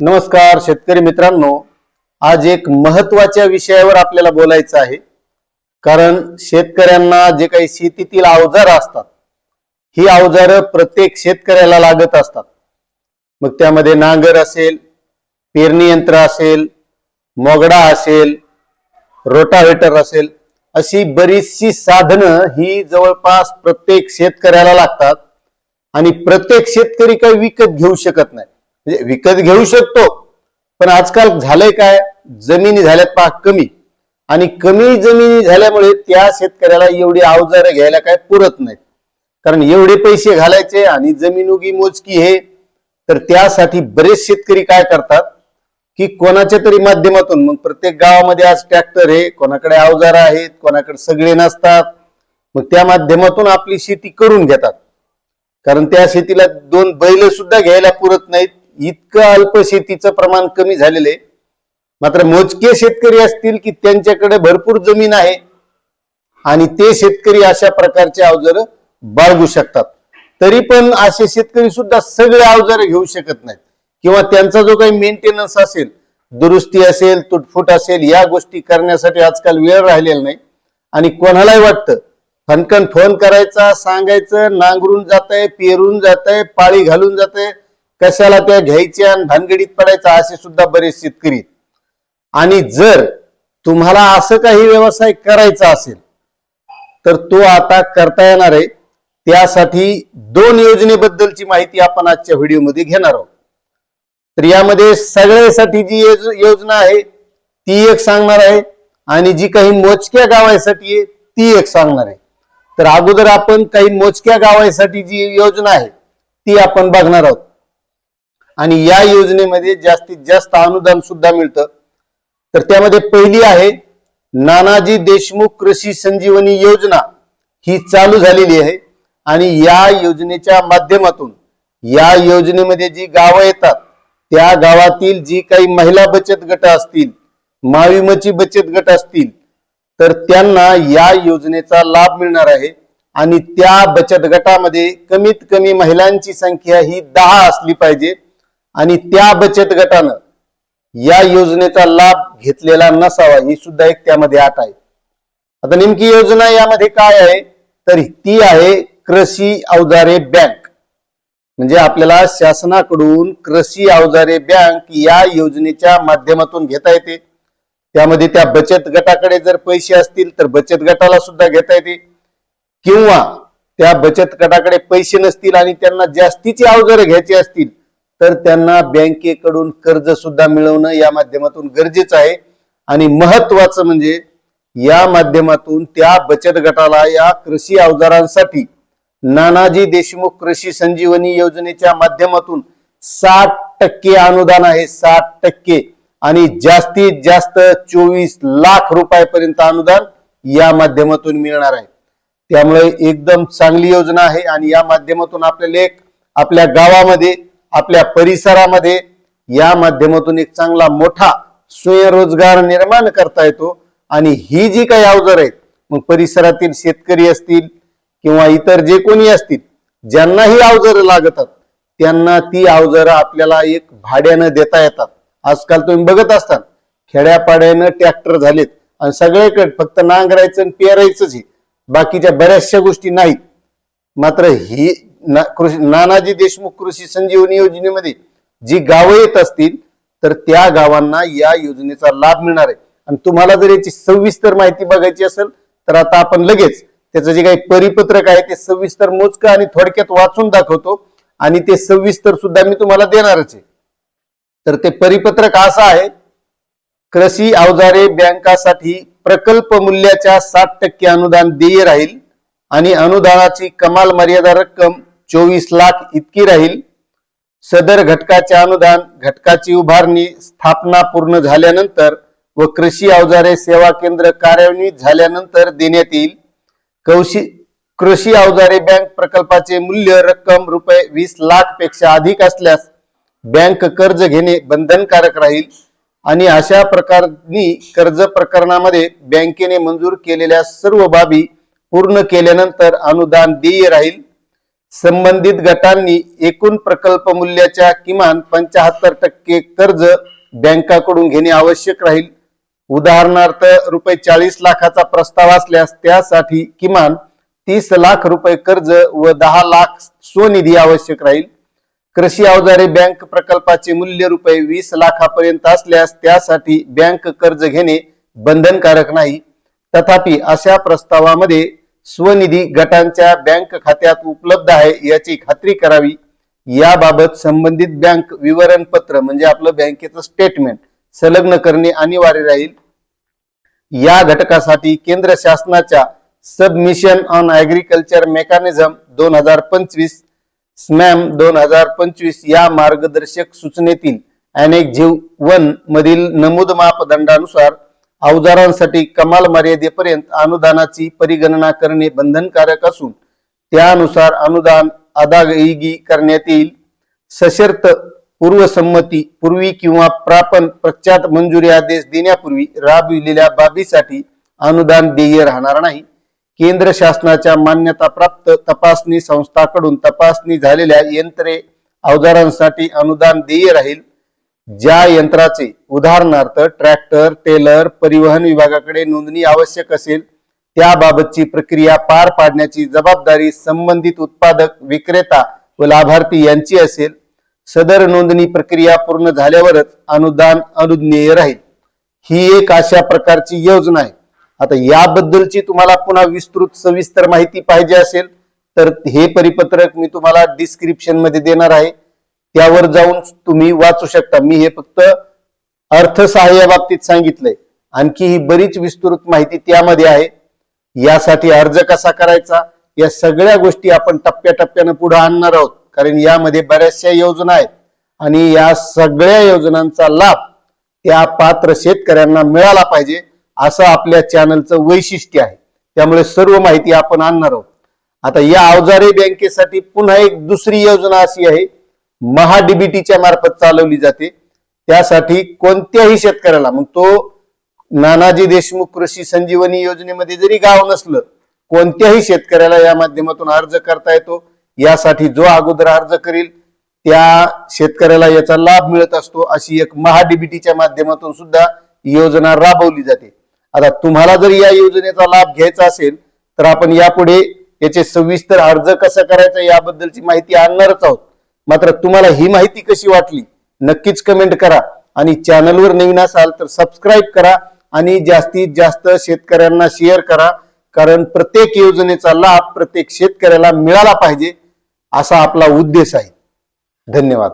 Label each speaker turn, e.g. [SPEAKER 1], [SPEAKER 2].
[SPEAKER 1] नमस्कार शेतकरी मित्रांनो. आज एक महत्त्वाच्या विषयावर आपल्याला बोलायचं आहे. कारण शेतकऱ्यांना जे काही शेतीतील अवजार असतात ही अवजारं प्रत्येक शेतकऱ्याला लागत असतात. मग त्यामध्ये नांगर असेल पेरणी यंत्र असेल मोगडा असेल रोटावेटर असेल अशी बरीचशी साधनं ही जवळपास प्रत्येक शेतकऱ्याला लागतात आणि प्रत्येक शेतकरी काही विकत घेऊ शकत नाही. म्हणजे विकत घेऊ शकतो. पण आजकाल झालंय काय? जमिनी झाल्यात पहा कमी. आणि कमी जमिनी झाल्यामुळे त्या शेतकऱ्याला एवढी अवजारं घ्यायला काय पुरत नाहीत. कारण एवढे पैसे घालायचे आणि जमीन उगी मोजकी हे तर त्यासाठी बरेच शेतकरी काय करतात? की कोणाच्या तरी माध्यमातून मग प्रत्येक गावामध्ये आज ट्रॅक्टर आहे कोणाकडे अवजार आहेत कोणाकडे सगळे नसतात मग त्या माध्यमातून आपली शेती करून घेतात. कारण त्या शेतीला दोन बैल सुद्धा घ्यायला पुरत नाहीत. इतकं अल्प शेतीचं प्रमाण कमी झालेलं आहे. मात्र मोजके शेतकरी असतील की त्यांच्याकडे भरपूर जमीन आहे. आणि ते शेतकरी अशा प्रकारचे अवजार बाळगू शकतात. तरी पण असे शेतकरी सुद्धा सगळे अवजार घेऊ शकत नाहीत. किंवा त्यांचा जो काही मेंटेनन्स असेल दुरुस्ती असेल तुटफूट असेल या गोष्टी करण्यासाठी आजकाल वेळ राहिलेला नाही. आणि कोणालाही वाटतं फनकन फोन करायचा सांगायचं नांगरून जात आहे पेरून जात आहे पाळी घालून जात आहे कशाला त्या घ्यायच्या आणि भानगडीत पडायचा असे सुद्धा बरेच शेतकरी आणि जर तुम्हाला असं काही व्यवसाय करायचा असेल तर तो आता करता येणार आहे. त्यासाठी दोन योजनेबद्दलची माहिती आपण आजच्या व्हिडिओमध्ये घेणार आहोत. तर यामध्ये सगळ्यासाठी जी योजना आहे ती एक सांगणार आहे. आणि जी काही मोजक्या गावासाठी आहे ती एक सांगणार आहे. तर अगोदर आपण काही मोजक्या गावासाठी जी योजना आहे ती आपण बघणार आहोत. आणि या योजनेमध्ये जास्तीत जास्त अनुदान सुद्धा मिळतं. तर त्यामध्ये पहिली आहे नानाजी देशमुख कृषी संजीवनी योजना ही चालू झालेली आहे. आणि या योजनेच्या माध्यमातून या योजनेमध्ये जी गावं येतात त्या गावातील जी काही महिला बचत गट असतील माविमची बचत गट असतील तर त्यांना या योजनेचा लाभ मिळणार आहे. आणि त्या बचत गटामध्ये कमीत कमी महिलांची संख्या ही दहा असली पाहिजे. आणि त्या बचत गटानं या योजनेचा लाभ घेतलेला नसावा ही सुद्धा एक त्यामध्ये आठ आहे. आता नेमकी योजना यामध्ये काय आहे? तर ती आहे कृषी अवजारे बँक. म्हणजे आपल्याला शासनाकडून कृषी अवजारे बँक या योजनेच्या माध्यमातून घेता येते. त्यामध्ये त्या बचत गटाकडे जर पैसे असतील तर बचत गटाला सुद्धा घेता येते. किंवा त्या बचत गटाकडे पैसे नसतील आणि त्यांना जास्तीची अवजारे घ्यायची असतील तर त्यांना बँकेकडून कर्ज सुद्धा मिळवणं या माध्यमातून गरजेचं आहे. आणि महत्वाचं म्हणजे या माध्यमातून त्या बचत गटाला या कृषी अवजारांसाठी नानाजी देशमुख कृषी संजीवनी योजनेच्या माध्यमातून साठ टक्के अनुदान आहे साठ टक्के. आणि जास्तीत जास्त चोवीस लाख रुपयापर्यंत अनुदान या माध्यमातून मिळणार आहे. त्यामुळे एकदम चांगली योजना आहे आणि या माध्यमातून आपल्याला एक आपल्या गावामध्ये आपल्या परिसरामध्ये या माध्यमातून एक चांगला मोठा स्वयंरोजगार निर्माण करता येतो. आणि ही जी काही अवजार आहेत मग परिसरातील शेतकरी असतील किंवा इतर जे कोणी असतील ज्यांना ही अवजारं लागतात त्यांना ती अवजारं आपल्याला एक भाड्यानं देता येतात. आजकाल तुम्ही बघत असतात खेड्यापाड्यानं ट्रॅक्टर झालेत आणि सगळीकडे फक्त नांगरायचं आणि पेरायचंच आहे. बाकीच्या बऱ्याचशा गोष्टी नाहीत. मात्र ही ना- कृषी नानाजी देशमुख कृषी संजीवनी योजनेमध्ये जी गावं येत असतील तर त्या गावांना या योजनेचा लाभ मिळणार आहे. आणि तुम्हाला जर याची सविस्तर माहिती बघायची असेल तर आता आपण लगेच त्याचं जे काही परिपत्रक आहे ते सविस्तर मोजकं आणि थोडक्यात वाचून दाखवतो. आणि ते सविस्तर सुद्धा मी तुम्हाला देणारच आहे. तर ते परिपत्रक असं आहे कृषी अवजारे बँकासाठी प्रकल्प मूल्याच्या साठ टक्के अनुदान देय राहील आणि अनुदानाची कमाल मर्यादा रक्कम चोवीस लाख इतकी राहील. सदर घटकाचे अनुदान घटकाची उभारणी स्थापना पूर्ण झाल्यानंतर व कृषी अवजारे सेवा केंद्र कार्यान्वित झाल्यानंतर देण्यात येईल. कौशी कृषी अवजारे बँक प्रकल्पाचे मूल्य रक्कम रुपये वीस लाखपेक्षा अधिक असल्यास बँक कर्ज घेणे बंधनकारक राहील. आणि अशा प्रकारनी कर्ज प्रकरणामध्ये बँकेने मंजूर केलेल्या सर्व बाबी पूर्ण केल्यानंतर अनुदान देय राहील. संबंधित गटांनी एकूण प्रकल्प मूल्याच्या किमान पंचाहत्तर टक्के कर्ज बँकाकडून घेणे आवश्यक राहील. उदाहरणार्थ रुपये चाळीस लाखाचा प्रस्ताव असल्यास त्यासाठी किमान तीस लाख रुपये कर्ज व दहा लाख स्वनिधी आवश्यक राहील. कृषी अवजारे बँक प्रकल्पाचे मूल्य रुपये वीस लाखापर्यंत असल्यास त्यासाठी बँक कर्ज घेणे बंधनकारक नाही. तथापि अशा प्रस्तावामध्ये स्वनिधी गटांच्या बँक खात्यात उपलब्ध आहे याची खात्री करावी. याबाबत संबंधित बँक विवरणपत्र म्हणजे आपलं बँकेचं स्टेटमेंट संलग्न करणे अनिवार्य राहील. या घटकासाठी केंद्र शासनाच्या सबमिशन ऑन ऍग्रिकल्चर मेकॅनिझम दोन हजार पंचवीस स्मॅम दोन हजार पंचवीस या मार्गदर्शक सूचनेतील अनेक जीव वन मधील नमूद मापदंडानुसार अवजारांसाठी कमाल मर्यादेपर्यंत अनुदानाची परिगणना करणे बंधनकारक असून त्यानुसार अनुदान अदायगी करण्यात येईल. सशर्त पूर्वसंमती पूर्वी किंवा प्रापण पश्चात मंजुरी आदेश देण्यापूर्वी राबविलेल्या बाबीसाठी अनुदान देय राहणार नाही. केंद्र शासनाच्या मान्यताप्राप्त तपासणी संस्थाकडून तपासणी झालेल्या यंत्रे अवजारांसाठी अनुदान देय राहील. ज्या यंत्राचे उदाहरणार्थ ट्रॅक्टर टेलर परिवहन विभागाकडे नोंदणी आवश्यक असेल त्याबाबतची प्रक्रिया पार पाडण्याची जबाबदारी संबंधित उत्पादक विक्रेता व लाभार्थी यांची असेल. सदर नोंदणी प्रक्रिया पूर्ण झाल्यावरच अनुदान अनुज्ञेय राहील. ही एक अशा प्रकारची योजना आहे. आता याबद्दलची तुम्हाला पुन्हा विस्तृत सविस्तर माहिती पाहिजे असेल तर हे परिपत्रक मी तुम्हाला डिस्क्रिप्शनमध्ये देणार आहे. त्यावर जाऊन तुम्ही वाचू शकता. मी हे फक्त अर्थसहाय्या बाबतीत सांगितलंय आणखी ही बरीच विस्तृत माहिती त्यामध्ये आहे. यासाठी अर्ज कसा करायचा? या सगळ्या गोष्टी आपण टप्प्याटप्प्यानं पुढे आणणार आहोत. कारण यामध्ये बऱ्याचशा योजना आहेत. आणि या सगळ्या योजनांचा लाभ त्या पात्र शेतकऱ्यांना मिळाला पाहिजे असं आपल्या चॅनलचं वैशिष्ट्य आहे. त्यामुळे सर्व माहिती आपण आणणार आहोत. आता या अवजारे बँकेसाठी पुन्हा एक दुसरी योजना अशी आहे. महाडीबीटीच्या मार्फत चालवली जाते. त्यासाठी कोणत्याही शेतकऱ्याला मग तो नानाजी देशमुख कृषी संजीवनी योजनेमध्ये जरी गाव नसलं कोणत्याही शेतकऱ्याला या माध्यमातून अर्ज करता येतो. यासाठी जो अगोदर अर्ज करील त्या शेतकऱ्याला याचा लाभ मिळत असतो अशी एक महाडीबीटीच्या माध्यमातून सुद्धा योजना राबवली जाते. आता तुम्हाला जर या योजनेचा लाभ घ्यायचा असेल तर आपण यापुढे याचे सविस्तर अर्ज कसा करायचा याबद्दलची माहिती आणणारच आहोत. मात्र तुम्हाला ही माहिती कशी वाटली नक्कीच कमेंट करा. आणि चॅनलवर नवीन असाल तर सबस्क्राईब करा आणि जास्तीत जास्त शेतकऱ्यांना शेअर करा. कारण प्रत्येक योजनेचा लाभ प्रत्येक शेतकऱ्याला मिळाला पाहिजे असा आपला उद्देश आहे. धन्यवाद.